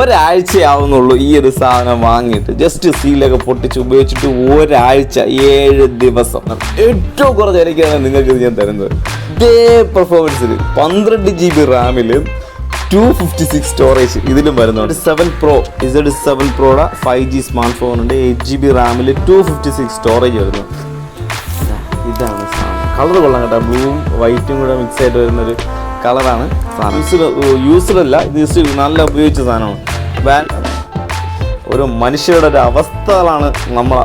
ഒരാഴ്ചയാവുന്നുള്ളൂ ഈ ഒരു സാധനം വാങ്ങിയിട്ട്. ജസ്റ്റ് സീലൊക്കെ പൊട്ടിച്ച് ഉപയോഗിച്ചിട്ട് ഒരാഴ്ച ഏഴ് ദിവസം. ഏറ്റവും കുറച്ച് വിലയ്ക്കാണ് നിങ്ങൾക്ക് ഞാൻ തരുന്നത്. ഇതേ പെർഫോമൻസിൽ പന്ത്രണ്ട് ജി ബി റാമിൽ ടു ഫിഫ്റ്റി സിക്സ് സ്റ്റോറേജ് ഇതിലും വരുന്നുണ്ട്. സെവൻ പ്രോ ഇസഡ് സെവൻ പ്രോയുടെ ഫൈവ് ജി സ്മാർട്ട് ഫോൺ ഉണ്ട്. എയ്റ്റ് ജി ബി റാമിൽ ടു ഫിഫ്റ്റി സിക്സ് സ്റ്റോറേജ് വരുന്നു. ഇതാണ് കളർ കൊള്ളാം കേട്ടോ. ബ്ലൂവും വൈറ്റും കൂടെ മിക്സ് ആയിട്ട് വരുന്നൊരു കളറാണ് സാധനം. യൂസ്ഡ് അല്ല ഇത് യൂസ് നല്ല ഉപയോഗിച്ച സാധനമാണ്. വാൻ ഒരു മനുഷ്യരുടെ ഒരു അവസ്ഥകളാണ് നമ്മൾ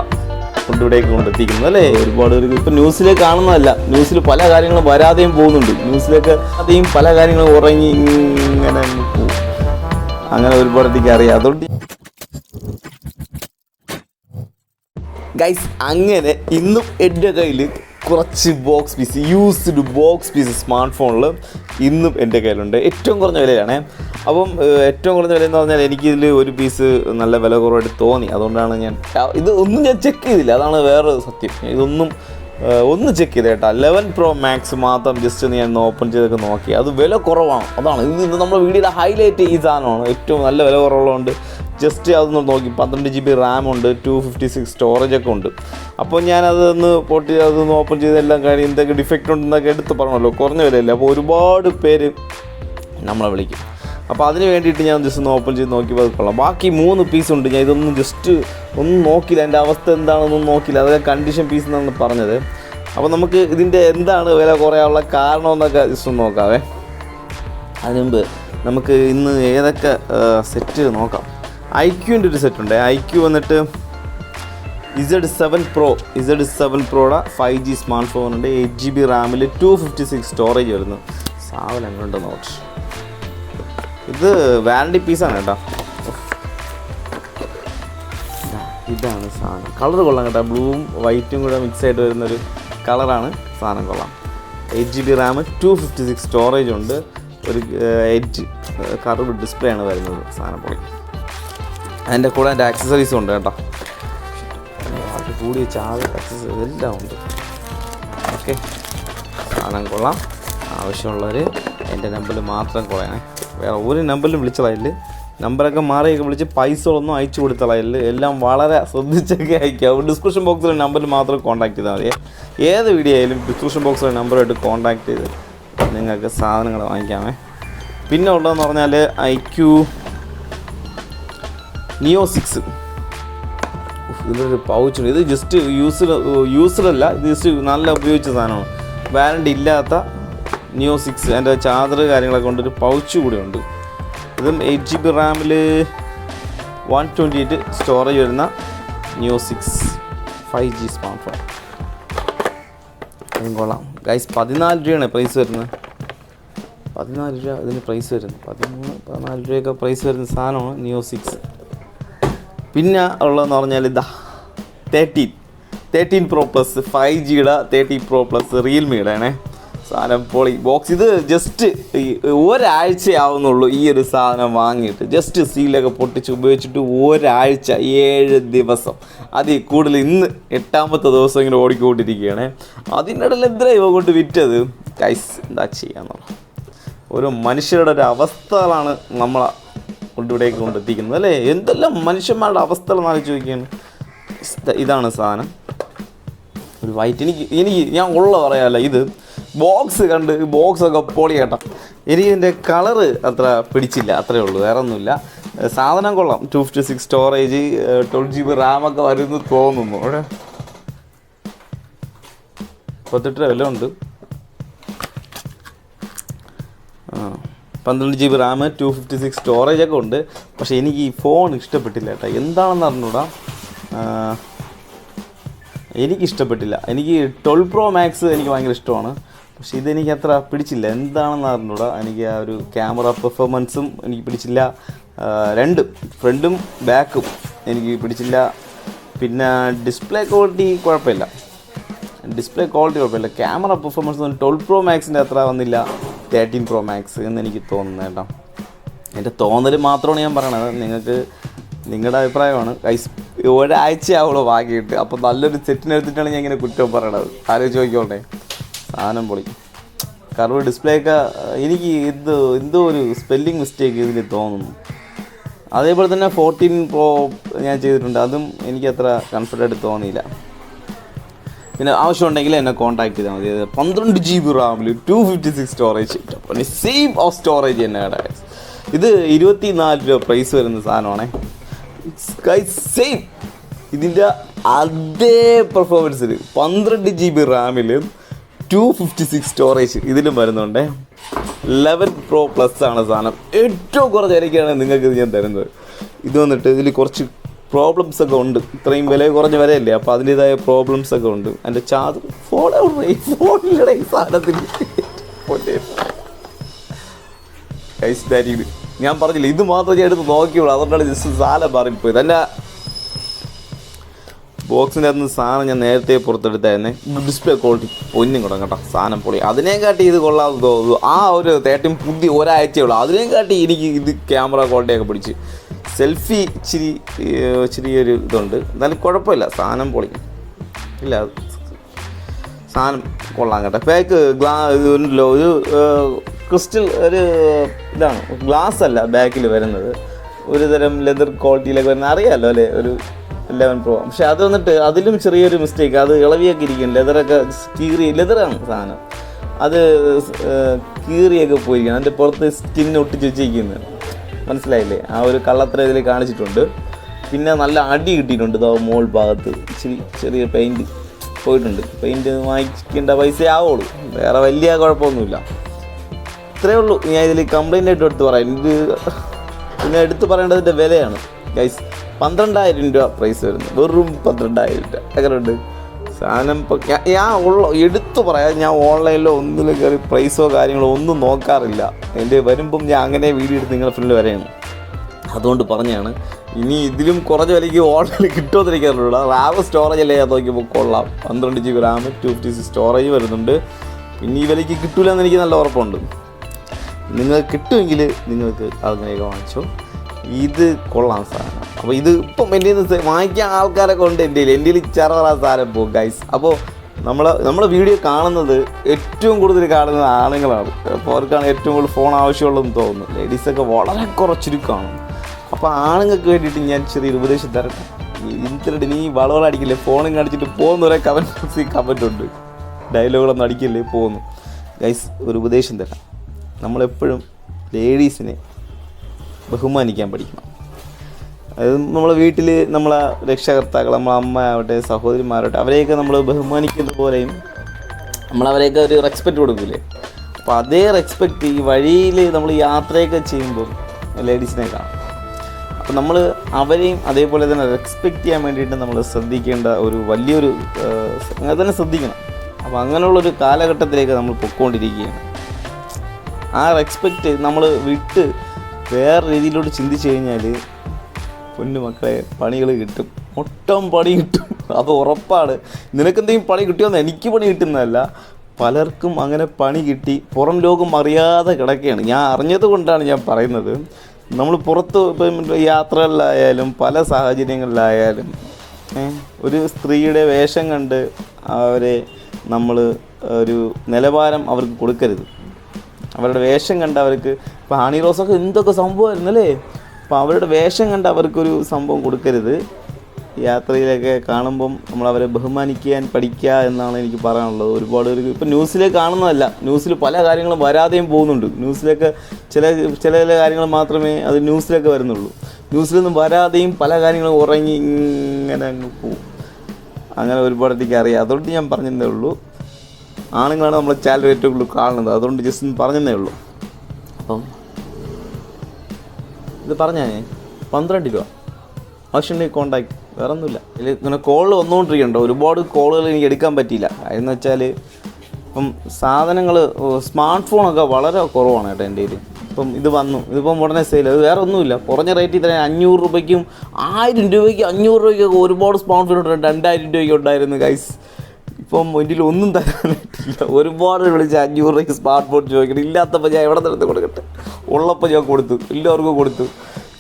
കൊണ്ടിവിടേക്ക് കൊണ്ടെത്തിക്കുന്നത് അല്ലേ? ഒരുപാട് ഒരു ഇപ്പം ന്യൂസിൽ കാണുന്നതല്ല. ന്യൂസിൽ പല കാര്യങ്ങളും വരാതെയും പോകുന്നുണ്ട്. ന്യൂസിലൊക്കെ അതെയും പല കാര്യങ്ങളും ഉറങ്ങി ഇങ്ങനെ അങ്ങനെ ഒരുപാട് എനിക്ക് അറിയാം. അതുകൊണ്ട് ഗൈസ് അങ്ങനെ ഇന്നും എന്റെ കയ്യിൽ കുറച്ച് box piece used box piece smart ഫോണിൽ ഇന്നും എന്റെ കയ്യിലുണ്ട്. ഏറ്റവും കുറഞ്ഞ വിലയാണ് അപ്പം ഏറ്റവും കുറഞ്ഞ വില എന്ന് പറഞ്ഞാൽ എനിക്കിതിൽ ഒരു പീസ് നല്ല വില കുറവായിട്ട് തോന്നി. അതുകൊണ്ടാണ് ഞാൻ ഇത് ഒന്നും ഞാൻ ചെക്ക് ചെയ്തില്ല. അതാണ് വേറെ സത്യം. ഇതൊന്നും ഒന്ന് ചെക്ക് ചെയ്ത് കേട്ടോ. ലെവൻ പ്രോ മാക്സ് മാത്രം ജസ്റ്റ് ഒന്ന് ഞാൻ ഓപ്പൺ ചെയ്തൊക്കെ നോക്കി. അത് വില കുറവാണ്. അതാണ്. ഇത് നമ്മുടെ വീഡിയോയുടെ ഹൈലൈറ്റ് ഈ സാധനമാണ്. ഏറ്റവും നല്ല വില കുറവുള്ളതുകൊണ്ട് ജസ്റ്റ് അതൊന്ന് നോക്കി. പന്ത്രണ്ട് ജി ബി റാം ഉണ്ട് ടു ഫിഫ്റ്റി സിക്സ് സ്റ്റോറേജ് ഒക്കെ ഉണ്ട്. അപ്പോൾ ഞാനതൊന്ന് പൊട്ടി അതൊന്ന് ഓപ്പൺ ചെയ്ത് എല്ലാം കാര്യം എന്തൊക്കെ ഡിഫക്റ്റ് ഉണ്ടെന്നൊക്കെ എടുത്ത് പറഞ്ഞല്ലോ. കുറഞ്ഞ വിലയല്ലേ. അപ്പോൾ ഒരുപാട് പേര് നമ്മളെ വിളിക്കും. അപ്പോൾ അതിന് വേണ്ടിയിട്ട് ഞാൻ ജസ്റ്റ് ഒന്ന് ഓപ്പൺ ചെയ്ത് നോക്കിയപ്പോൾ അത് കൊള്ളാം. ബാക്കി മൂന്ന് പീസ് ഉണ്ട്. ഞാൻ ഇതൊന്നും ജസ്റ്റ് ഒന്നും നോക്കില്ല എന്റെ അവസ്ഥ എന്താണെന്നൊന്നും നോക്കില്ല അതൊക്കെ കണ്ടീഷൻ പീസ് എന്നാണ് പറഞ്ഞത്. അപ്പോൾ നമുക്ക് ഇതിന്റെ എന്താണ് വില കുറയാനുള്ള കാരണം എന്നൊക്കെ ജസ്റ്റ് ഒന്ന് നോക്കാവേ. അതിന് മുമ്പ് നമുക്ക് ഇന്ന് ഏതൊക്കെ സെറ്റ് നോക്കാം. ഐ ക്യൂന്റെ ഒരു സെറ്റ് ഉണ്ട്. ഐ ക്യൂ വന്നിട്ട് Z seven pro Z seven പ്രോയുടെ five G smart phone ഉണ്ട്. എയ്റ്റ് ജി ബി റാമിൽ ടു ഫിഫ്റ്റി സിക്സ് സ്റ്റോറേജ് വരുന്നു. സാവൽ എങ്ങോട്ട് നോട്ട് ഇത് വാറണ്ടി പീസാണ് കേട്ടോ. ഇതാ, ഇതാണ് സാധനം. കളർ കൊള്ളാം കേട്ടോ. ബ്ലൂവും വൈറ്റും കൂടെ മിക്സ് ആയിട്ട് വരുന്നൊരു കളറാണ് സാധനം കൊള്ളാം. Eight G B RAM two fifty six storage ഉണ്ട്. ഒരു എയ്റ്റ് കർവ് ഡിസ്പ്ലേ ആണ് വരുന്നത് സാധനം പൊളി അതിന്റെ കൂടെ അതിന്റെ ആക്സസറീസും ഉണ്ട് കേട്ടോ. അത് കൂടി ചാവി ആക്സസറീസ് എല്ലാം ഉണ്ട്. ഓക്കെ. സാധനം കൊള്ളാം. ആവശ്യമുള്ളവർ എന്റെ നമ്പറിൽ മാത്രം കുറയണേ വേറെ ഒരു നമ്പറിലും വിളിച്ചതായില്ല നമ്പറൊക്കെ മാറിയൊക്കെ വിളിച്ച് പൈസകളൊന്നും അയച്ചു കൊടുത്തളയില്ല എല്ലാം വളരെ ശ്രദ്ധിച്ചൊക്കെ അയക്കുക ഡിസ്ക്രിപ്ഷൻ ബോക്സിലെ നമ്പറിൽ മാത്രം കോൺടാക്ട് ചെയ്താൽ മതി. ഏത് വീഡിയോ ആയാലും ഡിസ്ക്രിപ്ഷൻ ബോക്സിലെ നമ്പറുമായിട്ട് കോൺടാക്ട് ചെയ്ത് നിങ്ങൾക്ക് സാധനങ്ങൾ വാങ്ങിക്കാമേ. പിന്നെ ഉള്ളതെന്ന് പറഞ്ഞാൽ ഐ ക്യൂ നിയോ സിക്സ് ഇതിലൊരു പൗച്ചുണ്ട് ഇത് ജസ്റ്റ് യൂസ്ഡ് യൂസ്ഡ് അല്ല. ഇത് ജസ്റ്റ് നല്ല ഉപയോഗിച്ച സാധനമാണ്. വാറണ്ടി ഇല്ലാത്ത നിയോ സിക്സ് അതിന്റെ ചാർജർ കാര്യങ്ങളൊക്കെ ഉണ്ട് ഒരു പൗച്ച് കൂടി ഉണ്ട്. ഇതും എയ്റ്റ് ജി ബി റാമിൽ വൺ ട്വന്റി എയ്റ്റ് സ്റ്റോറേജ് വരുന്ന Neo six five G smartphone അതും കൊള്ളാം. ഗൈസ് പതിനാല് രൂപയാണ് പ്രൈസ് വരുന്നത്. പതിനാല് രൂപ ഇതിന് പ്രൈസ് വരുന്നത്. പതിമൂന്ന് പതിനാല് രൂപയൊക്കെ പ്രൈസ് വരുന്ന സാധനമാണ് നിയോ സിക്സ് പിന്നെ ഉള്ളതെന്ന് പറഞ്ഞാൽ ഇതാ thirteen thirteen pro plus five ജിയുടെ തേർട്ടീൻ പ്രോ പ്ലസ് റിയൽമിയുടെ ആണേ സാധനം പൊളി. ബോക്സ് ഇത് ജസ്റ്റ് ഒരാഴ്ചയാവുന്നുള്ളൂ ഈ ഒരു സാധനം വാങ്ങിയിട്ട്. ജസ്റ്റ് സീലൊക്കെ പൊട്ടിച്ച് ഉപയോഗിച്ചിട്ട് ഒരാഴ്ച ഏഴ് ദിവസം. അതിൽ കൂടുതൽ ഇന്ന് എട്ടാമത്തെ ദിവസം ഇങ്ങനെ ഓടിക്കൊണ്ടിരിക്കുകയാണ്. അതിന്റെ ഇടയിൽ എന്തിനാ ഇവ കൊണ്ട് വിറ്റത്? കൈസ് എന്താ ചെയ്യാന്നുള്ളത്? ഒരു മനുഷ്യരുടെ ഒരു അവസ്ഥകളാണ് നമ്മളെ കൊണ്ടിവിടേക്ക് കൊണ്ടെത്തിക്കുന്നത്. അല്ലേ? എന്തെല്ലാം മനുഷ്യന്മാരുടെ അവസ്ഥകൾ ആലോചിച്ച് ചോദിക്കുകയാണ് ഇതാണ് സാധനം. ഒരു വൈറ്റ്. എനിക്ക് എനിക്ക് ഞാൻ ഉള്ള പറയാമല്ല ഇത് ബോക്സ് കണ്ട് ബോക്സ് ഒക്കെ പൊളി കേട്ടോ. എനിക്ക് ഇതിന്റെ കളറ് അത്ര പിടിച്ചില്ല അത്രേ ഉള്ളൂ. വേറെ ഒന്നുമില്ല. സാധനം കൊള്ളാം. Two fifty six storage twelve G B റാമൊക്കെ വരുന്നു തോന്നുന്നു. അവിടെ. പത്തെട്ട് വില ഉണ്ട് പന്ത്രണ്ട് G B RAM two fifty six storage ഒക്കെ ഉണ്ട്. പക്ഷേ എനിക്ക് ഈ ഫോൺ ഇഷ്ടപ്പെട്ടില്ല കേട്ടോ. എന്താണെന്ന് അറിഞ്ഞൂടാ? എനിക്ക് ഇഷ്ടപ്പെട്ടില്ല. എനിക്ക് ട്വൽവ് പ്രോ മാക്സ് എനിക്ക് ഭയങ്കര ഇഷ്ടമാണ്. പക്ഷേ ഇതെനിക്ക് അത്ര പിടിച്ചില്ല. എന്താണെന്ന് അറിഞ്ഞൂടാ? എനിക്ക് ആ ഒരു ക്യാമറ പെർഫോമൻസും എനിക്ക് പിടിച്ചില്ല. രണ്ടും ഫ്രണ്ടും ബാക്കും എനിക്ക് പിടിച്ചില്ല. പിന്നെ ഡിസ്പ്ലേ ക്വാളിറ്റി കുഴപ്പമില്ല. ഡിസ്പ്ലേ ക്വാളിറ്റി കുഴപ്പമില്ല. ക്യാമറ പെർഫോമൻസ് ട്വൽവ് പ്രോ മാക്സിന്റെ അത്ര വന്നില്ല. തേർട്ടീൻ പ്രോ മാക്സ് എന്ന് എനിക്ക് തോന്നുന്നു കേട്ടോ എന്റെ തോന്നൽ മാത്രമാണ് ഞാൻ പറയണത്. നിങ്ങൾക്ക് നിങ്ങളുടെ അഭിപ്രായമാണ്. കൈസ് ഒരാഴ്ചയാവുള്ളൂ വാങ്ങിയിട്ട് അപ്പോൾ നല്ലൊരു സെറ്റിനെടുത്തിട്ടാണ് ഞാൻ ഇങ്ങനെ കുറ്റം പറയണത്. ആലോചിച്ച് നോക്കിക്കോട്ടെ സാധനം പൊളി. കർവ് ഡിസ്പ്ലേ ഒക്കെ എനിക്ക് എന്ത് എന്തോ ഒരു സ്പെല്ലിംഗ് മിസ്റ്റേക്ക് ഇതിന് തോന്നുന്നു. അതേപോലെ തന്നെ ഫോർട്ടീൻ പ്രോ ഞാൻ ചെയ്തിട്ടുണ്ട്. അതും എനിക്ക് അത്ര കംഫർട്ടായിട്ട് തോന്നിയില്ല. പിന്നെ ആവശ്യമുണ്ടെങ്കിൽ എന്നെ കോൺടാക്ട് ചെയ്താൽ മതി. പന്ത്രണ്ട് ജി ബി റാമിൽ ടു ഫിഫ്റ്റി സിക്സ് സ്റ്റോറേജ് പിന്നെ സെയിം ഓഫ് സ്റ്റോറേജ് തന്നെ കേട്ടോ. ഇത് ഇരുപത്തി നാല് രൂപ പ്രൈസ് വരുന്ന സാധനമാണേ. സെയിം ഇതിന്റെ അതേ പെർഫോമൻസിൽ പന്ത്രണ്ട് ജി ബി റാമിൽ ടു ഫിഫ്റ്റി സിക്സ് സ്റ്റോറേജ് ഇതിലും വരുന്നുണ്ട്. ലെവൻ പ്രോ പ്ലസ് ആണ് സാധനം. ഏറ്റവും കുറച്ച് വിലയ്ക്കാണ് നിങ്ങൾക്ക് ഇത് ഞാൻ തരുന്നത്. ഇത് വന്നിട്ട് ഇതിൽ കുറച്ച് പ്രോബ്ലംസ് ഒക്കെ ഉണ്ട്. ഇത്രയും വില കുറഞ്ഞ വിലയല്ലേ? അപ്പോൾ അതിന്റെതായ പ്രോബ്ലംസ് ഒക്കെ ഉണ്ട്. എന്റെ ചാർജർ ഫോൺ ഫോണിലൂടെ സാധനത്തിൽ ഞാൻ പറഞ്ഞില്ല ഇത് മാത്രം ഞാൻ എടുത്ത് നോക്കിയുള്ളൂ. അതുകൊണ്ടാണ് ജസ്റ്റ് സാധനം മാറിപ്പോയത്. എന്റെ ബോക്സിന്റെ അകത്ത് സാധനം ഞാൻ നേരത്തെ പുറത്തെടുത്തായിരുന്നേ. ഡിസ്പ്ലേ ക്വാളിറ്റി പൊന്നും കൂടെ കേട്ടോ. സാധനം പൊളി. അതിനെക്കാട്ടി ഇത് കൊള്ളാതെ തോന്നുന്നു. ആ ഒരു തേട്ടും പുതിയ ഒരാഴ്ചയുള്ളൂ അതിനെക്കാട്ടി എനിക്ക് ഇത് ക്യാമറ ക്വാളിറ്റിയൊക്കെ പിടിച്ച്. സെൽഫി ഇച്ചിരി ഇച്ചിരി ഒരു ഇതുണ്ട്. എന്നാലും കുഴപ്പമില്ല. സാധനം പൊളിക്കും. ഇല്ല സാധനം കൊള്ളാം കേട്ടോ. ബാക്ക് ഗ്ലാ ഇത് ഉണ്ടല്ലോ ഒരു ക്രിസ്റ്റൽ ഒരു ഇതാണ്. ഗ്ലാസ് അല്ല ബാക്കിൽ വരുന്നത്. ഒരു തരം ലെതർ ക്വാളിറ്റിയിലൊക്കെ വരുന്നത് അറിയാമല്ലോ അല്ലേ? ഒരു ലെവൻ പ്രോ പക്ഷെ അത് വന്നിട്ട് അതിലും ചെറിയൊരു മിസ്റ്റേക്ക് അത് ഇളവിയൊക്കെ ഇരിക്കും. ലെതറൊക്കെ കീറി ലെതറാണ് സാധനം. അത് കീറിയൊക്കെ പോയിരിക്കണം. അതിന്റെ പുറത്ത് സ്കിൻ ഒട്ടിച്ച് വെച്ചിരിക്കുന്നത്. മനസ്സിലായില്ലേ? ആ ഒരു കള്ളത്ര ഇതിൽ കാണിച്ചിട്ടുണ്ട്. പിന്നെ നല്ല അടി കിട്ടിയിട്ടുണ്ട്. ഇതാ മോൾ ഭാഗത്ത് ഇച്ചിരി ചെറിയ പെയിന്റ് പോയിട്ടുണ്ട്. പെയിന്റ് വാങ്ങിക്കേണ്ട പൈസ ആവുള്ളൂ. വേറെ വലിയ കുഴപ്പമൊന്നുമില്ല. ഇത്രയേ ഉള്ളൂ. ഞാൻ ഇതിൽ കംപ്ലൈന്റ് ആയിട്ട് എടുത്ത് പറയാം. ഇത് പിന്നെ എടുത്ത് പറയേണ്ടതിന്റെ വിലയാണ്. ഗൈസ് പന്ത്രണ്ടായിരം രൂപ പ്രൈസ് വരുന്നു. വെറും പന്ത്രണ്ടായിരം രൂപ. എങ്ങനെയുണ്ട്? സാധനം ഇപ്പോൾ ഞാൻ ഉള്ള എടുത്തു പറയാം. ഞാൻ ഓൺലൈനിലോ ഒന്നിലും കയറി പ്രൈസോ കാര്യങ്ങളോ ഒന്നും നോക്കാറില്ല. എന്റെ വരുമ്പം ഞാൻ അങ്ങനെ വീഡിയോ എടുത്ത് നിങ്ങളുടെ ഫ്രണ്ടിൽ വരെയാണ്. അതുകൊണ്ട് പറഞ്ഞാണ് ഇനി ഇതിലും കുറഞ്ഞ വിലയ്ക്ക് ഓൺലൈനിൽ കിട്ടുമെന്ന് എനിക്കറിയില്ല റാം സ്റ്റോറേജ് അല്ലേ ഞാൻ നോക്കിയപ്പോൾ കൊള്ളാം. പന്ത്രണ്ട് G B RAM two fifty six storage വരുന്നുണ്ട്. ഇനി ഈ വിലയ്ക്ക് കിട്ടില്ല എന്ന് എനിക്ക് നല്ല ഉറപ്പുണ്ട്. നിങ്ങൾക്ക് കിട്ടുമെങ്കിൽ നിങ്ങൾക്ക് അങ്ങനെയൊക്കെ വാങ്ങിച്ചോ. ഇത് കൊള്ളാം സാധനം അപ്പോൾ ഇത് ഇപ്പം എന്റെ വാങ്ങിക്കാൻ ആൾക്കാരെ കൊണ്ട് എന്റെ എന്റെ ചെറുതാ സാധനം പോകും ഗൈസ് അപ്പോൾ നമ്മൾ നമ്മുടെ വീഡിയോ കാണുന്നത് ഏറ്റവും കൂടുതൽ കാണുന്നത് ആണുങ്ങളാണ്. അപ്പോൾ അവർക്കാണ് ഏറ്റവും കൂടുതൽ ഫോൺ ആവശ്യമുള്ളതെന്ന് തോന്നുന്നു ലേഡീസൊക്കെ വളരെ കുറച്ചൊരു കാണും. അപ്പോൾ ആണുങ്ങൾക്ക് വേണ്ടിയിട്ട് ഞാൻ ചെറിയൊരു ഉപദേശം തരട്ടെ? ഇന്ത്യയുടെ നീ വളവളടിക്കില്ലേ ഫോണും കാണിച്ചിട്ട് പോകുന്ന ഒരേ കമന്റ് ബോക്സിൽ കമന്റ് ഉണ്ട്. ഡയലോഗുകളൊന്നും അടിക്കില്ലേ? പോകുന്നു. ഗൈസ് ഒരു ഉപദേശം തരാം. നമ്മളെപ്പോഴും ലേഡീസിനെ ബഹുമാനിക്കാൻ പഠിക്കണം. അത് നമ്മളെ വീട്ടിൽ നമ്മളെ രക്ഷകർത്താക്കൾ നമ്മളെ അമ്മ ആവട്ടെ സഹോദരിമാരാവട്ടെ അവരെയൊക്കെ നമ്മൾ ബഹുമാനിക്കുന്ന പോലെയും നമ്മളവരെയൊക്കെ ഒരു റെസ്പെക്റ്റ് കൊടുക്കില്ലേ അപ്പോൾ അതേ റെസ്പെക്റ്റ് ഈ വഴിയിൽ നമ്മൾ യാത്രയൊക്കെ ചെയ്യുമ്പോൾ ലേഡീസിനെ കാണാം. അപ്പോൾ നമ്മൾ അവരെയും അതേപോലെ തന്നെ റെസ്പെക്റ്റ് ചെയ്യാൻ വേണ്ടിയിട്ട് നമ്മൾ ശ്രദ്ധിക്കേണ്ട ഒരു വലിയൊരു അങ്ങനെ തന്നെ ശ്രദ്ധിക്കണം. അപ്പോൾ അങ്ങനെയുള്ളൊരു കാലഘട്ടത്തിലേക്ക് നമ്മൾ പൊയ്ക്കൊണ്ടിരിക്കുകയാണ് ആ റെസ്പെക്റ്റ് നമ്മൾ വിട്ട് വേറെ രീതിയിലോട്ട് ചിന്തിച്ചു കഴിഞ്ഞാൽ പൊന്നു മക്കളെ പണികൾ കിട്ടും. ഒട്ടം പണി കിട്ടും. അത് ഉറപ്പാണ്. നിനക്കെന്തെങ്കിലും പണി കിട്ടിയോന്ന് എനിക്ക് പണി കിട്ടുന്നതല്ല. പലർക്കും അങ്ങനെ പണി കിട്ടി. പുറം ലോകം അറിയാതെ കിടക്കുകയാണ് ഞാൻ അറിഞ്ഞത് കൊണ്ടാണ് ഞാൻ പറയുന്നത്. നമ്മൾ പുറത്ത് യാത്രകളിലായാലും പല സാഹചര്യങ്ങളിലായാലും ഒരു സ്ത്രീയുടെ വേഷം കണ്ട് അവരെ നമ്മൾ ഒരു നിലവാരം അവർക്ക് കൊടുക്കരുത്. അവരുടെ വേഷം കണ്ട അവർക്ക് ഇപ്പോൾ ഹണി റോസൊക്കെ എന്തൊക്കെ സംഭവമായിരുന്നു അല്ലേ അപ്പോൾ അവരുടെ വേഷം കണ്ട അവർക്കൊരു സംഭവം കൊടുക്കരുത്. യാത്രയിലൊക്കെ കാണുമ്പം നമ്മൾ അവരെ ബഹുമാനിക്കാൻ പഠിക്കുക എന്നാണ് എനിക്ക് പറയാനുള്ളത്. ഒരുപാട് ഒരു ഇപ്പം ന്യൂസിൽ കാണുന്നതല്ല. ന്യൂസിൽ പല കാര്യങ്ങളും വരാതെയും പോകുന്നുണ്ട്. ന്യൂസിലൊക്കെ ചില ചില ചില കാര്യങ്ങൾ മാത്രമേ അത് ന്യൂസിലൊക്കെ വരുന്നുള്ളൂ. ന്യൂസിലൊന്നും വരാതെയും പല കാര്യങ്ങളും ഉറങ്ങി ഇങ്ങനെ അങ്ങ് പോവും. അങ്ങനെ ഒരുപാട് എനിക്ക് അറിയാം. അതുകൊണ്ട് ഞാൻ പറഞ്ഞതേ ഉള്ളൂ. ആണുങ്ങളാണ് നമ്മൾ ചാനൽ ഏറ്റവും കൂടുതൽ കാണുന്നത്. അതുകൊണ്ട് ജസ്റ്റ് പറഞ്ഞതേ ഉള്ളൂ. അപ്പം ഇത് പറഞ്ഞാ ഞാൻ പന്ത്രണ്ട് രൂപ. ആവശ്യമുണ്ടെങ്കിൽ കോണ്ടാക്ട് വേറെ ഒന്നുമില്ല ഇതിൽ ഇങ്ങനെ കോൾ വന്നുകൊണ്ടിരിക്കുന്നുണ്ട് ഒരുപാട് കോളുകൾ എനിക്ക് എടുക്കാൻ പറ്റിയില്ല. എന്ന് വെച്ചാൽ ഇപ്പം സാധനങ്ങൾ സ്മാർട്ട് ഫോണൊക്കെ വളരെ കുറവാണ് കേട്ടോ എന്റെ കയ്യിൽ ഇപ്പം ഇത് വന്നു. ഇതിപ്പം ഉടനെ സെയിൽ അത് വേറെ ഒന്നുമില്ല. കുറഞ്ഞ റേറ്റ് തന്നെ അഞ്ഞൂറ് രൂപയ്ക്കും ആയിരം രൂപയ്ക്കും അഞ്ഞൂറ് രൂപയ്ക്കൊക്കെ ഒരുപാട് സ്മാർട്ട് ഫോൺ ഉണ്ട് രണ്ടായിരം രൂപയ്ക്ക് ഉണ്ടായിരുന്നു ഗൈസ് ഇപ്പം ഇതിൽ ഒന്നും തരാനായിട്ടില്ല. ഒരുപാട് വിളിച്ച് അഞ്ഞൂറ് രൂപയ്ക്ക് സ്മാർട്ട് ഫോൺ ചോദിക്കണം ഇല്ലാത്തപ്പോൾ ഞാൻ എവിടെ നിന്ന് കൊടുക്കട്ടെ? ഉള്ളപ്പോൾ ഞാൻ കൊടുത്തു. എല്ലാവർക്കും കൊടുത്തു.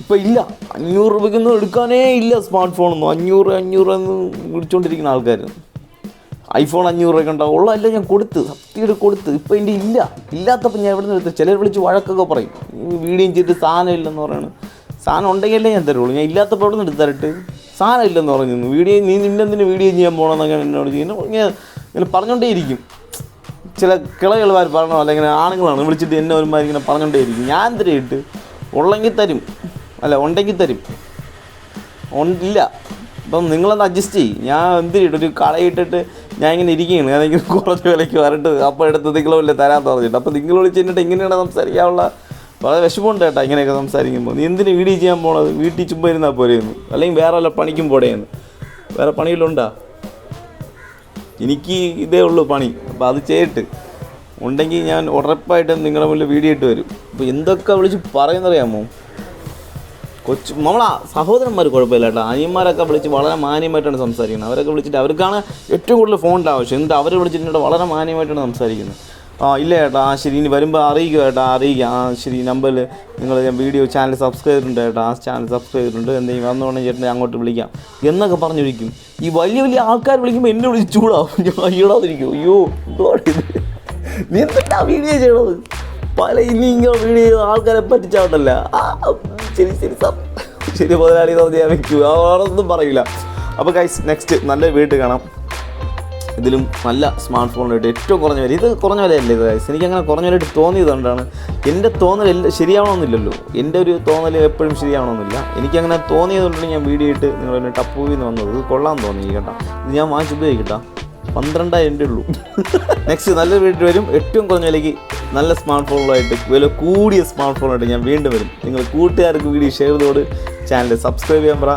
ഇപ്പം ഇല്ല. അഞ്ഞൂറ് രൂപയ്ക്കൊന്നും എടുക്കാനേ ഇല്ല സ്മാർട്ട് ഫോണൊന്നും അഞ്ഞൂറ് അഞ്ഞൂറ് എന്ന് വിളിച്ചുകൊണ്ടിരിക്കുന്ന ആൾക്കാർ ഐഫോൺ അഞ്ഞൂറ് രൂപയ്ക്ക് ഉണ്ടാവും ഉള്ള എല്ലാം ഞാൻ കൊടുത്ത്. സത്യയുടെ കൊടുത്ത്. ഇപ്പം എന്റെ ഇല്ല. ഇല്ലാത്തപ്പോൾ ഞാൻ എവിടെ നിന്ന് എടുത്ത്? ചിലർ വിളിച്ച് വഴക്കൊക്കെ പറയും. വീഡിയോ ചെയ്തിട്ട് സാധനം ഇല്ലെന്ന് പറയുന്നത് സാധനം ഉണ്ടെങ്കിലേ ഞാൻ തരുള്ളൂ. ഞാൻ ഇല്ലാത്തപ്പോൾ എവിടെ നിന്ന് എടുത്തരട്ട് സാധനം ഇല്ലെന്ന് പറഞ്ഞു വീഡിയോ നീ നിന്നെന്തിന് വീഡിയോ ചെയ്യാൻ പോകണമെന്നൊക്കെ എന്നോട് ചെയ്യുന്നു ഇങ്ങനെ ഇങ്ങനെ പറഞ്ഞുകൊണ്ടേ ഇരിക്കും ചില കിളകൾമാർ പറഞ്ഞോ അല്ലെങ്കിൽ ആണുങ്ങളാണ് വിളിച്ചിട്ട് എന്നെ ഒരുമാതിരി ഇങ്ങനെ പറഞ്ഞുകൊണ്ടേ ഇരിക്കും ഞാൻ ഇട്ട്? ഉള്ളെങ്കിൽ തരും. അല്ല ഉണ്ടെങ്കിൽ തരും. ഉണ്ടില്ല അപ്പം നിങ്ങളൊന്ന് അഡ്ജസ്റ്റ് ചെയ്യും. ഞാൻ എന്തിനിട്ട് ഒരു കളയിട്ടിട്ട് ഞാൻ ഇങ്ങനെ ഇരിക്കുകയാണ് ഏതെങ്കിലും കുറച്ച് വിലയ്ക്ക് വരട്ട് അപ്പോൾ എടുത്ത് നിങ്ങളുമില്ല തരാൻ പറഞ്ഞിട്ട്. അപ്പോൾ നിങ്ങൾ വിളിച്ച് എന്നിട്ട് എങ്ങനെയാണ് സംസാരിക്കാനുള്ള വളരെ വിഷമമുണ്ട് കേട്ടോ ഇങ്ങനെയൊക്കെ സംസാരിക്കുമ്പോൾ നീ എന്തിനു വീഡിയോ ചെയ്യാൻ പോണത്? വീട്ടിൽ ചുമ്മാ ഇരുന്നാൽ പോരെയെന്ന് അല്ലെങ്കിൽ വേറെ വല്ല പണിക്കും പോടേന്ന്. വേറെ പണിയിലുണ്ടാ എനിക്ക് ഇതേ ഉള്ളൂ പണി. അപ്പോൾ അത് ചെയ്തിട്ട് ഉണ്ടെങ്കിൽ ഞാൻ ഉറപ്പായിട്ടും നിങ്ങളുടെ മുന്നിൽ വീഡിയോ ഇട്ട് വരും. അപ്പോൾ എന്തൊക്കെ വിളിച്ച് പറയുന്നറിയാമോ? കൊച്ചു നമ്മളാ സഹോദരന്മാർ കുഴപ്പമില്ല കേട്ടോ. അനിയന്മാരൊക്കെ വിളിച്ച് വളരെ മാന്യമായിട്ടാണ് സംസാരിക്കുന്നത്. അവരൊക്കെ വിളിച്ചിട്ട് അവർക്കാണ് ഏറ്റവും കൂടുതൽ ഫോണിന്റെ ആവശ്യം. എന്നിട്ട് അവർ വിളിച്ചിട്ട് വളരെ മാന്യമായിട്ടാണ് സംസാരിക്കുന്നത്. ആ ഇല്ല ചേട്ടാ ആ ശരി ഇനി വരുമ്പോൾ അറിയിക്കുക ചേട്ടാ അറിയിക്കുക ആ ശരി നമ്പറിൽ നിങ്ങൾ ഞാൻ വീഡിയോ ചാനൽ സബ്സ്ക്രൈബ് ചെയ്തിട്ടുണ്ട് ചേട്ടാ ആ ചാനൽ സബ്സ്ക്രൈബ് ചെയ്തിട്ടുണ്ട്. എന്തെങ്കിലും വന്നുകൊണ്ടെങ്കിൽ ചേട്ടനെ അങ്ങോട്ട് വിളിക്കാം. എന്നൊക്കെ പറഞ്ഞു വിളിക്കും ഈ വലിയ വലിയ ആൾക്കാർ വിളിക്കുമ്പോൾ എന്നെ വിളിച്ച് ചൂടാവും. ഞാൻ അയ്യോടാതിരിക്കും അയ്യോ നീ എന്തിട്ടാ വീഡിയോ ചെയ്യണത്? പല ഇനി ഇങ്ങനെ വീഡിയോ ആൾക്കാരെ പറ്റിച്ചാവട്ടല്ല ശരി ശരി സാർ ശരി മുതലാളി എന്ന് പറഞ്ഞ് ഞാൻ വെക്കൂ. അവരൊന്നും പറയില്ല അപ്പോൾ ഗൈസ് നെക്സ്റ്റ് നല്ല വീട്ടിൽ കാണാം. ഇതിലും നല്ല സ്മാർട്ട് ഫോണിലായിട്ട് ഏറ്റവും കുറഞ്ഞ വില. ഇത് കുറഞ്ഞ വിലയല്ലേ ഗൈസ് എനിക്ക് അങ്ങനെ കുറഞ്ഞ വിലയായിട്ട് തോന്നിയത് കൊണ്ടാണ്. എന്റെ തോന്നൽ എല്ലാ ശരിയാവണമെന്നില്ലല്ലോ. എന്റെ ഒരു തോന്നൽ എപ്പോഴും ശരിയാവണമെന്നില്ല. എനിക്കങ്ങനെ തോന്നിയത് കൊണ്ടാണ് ഞാൻ വീഡിയോ ഇട്ട് നിങ്ങളെന്നെ ടപ്പൂവിൽ നിന്ന് വന്നത്. ഇത് കൊള്ളാൻ തോന്നി കേട്ടോ. ഇത് ഞാൻ വാങ്ങിച്ച് ഉപയോഗിക്കട്ടോ പന്ത്രണ്ടായിരം എന്റെ ഉള്ളൂ. നെക്സ്റ്റ് നല്ലൊരു വീട്ടിൽ വരും. ഏറ്റവും കുറഞ്ഞ വിലയ്ക്ക് നല്ല സ്മാർട്ട് ഫോണുകളായിട്ട് വില കൂടിയ സ്മാർട്ട് ഫോണായിട്ട് ഞാൻ വീണ്ടും വരും. നിങ്ങൾ കൂട്ടുകാർക്ക് വീഡിയോ ഷെയർ ചെയ്തോട് ചാനൽ സബ്സ്ക്രൈബ് ചെയ്യാൻ പറ.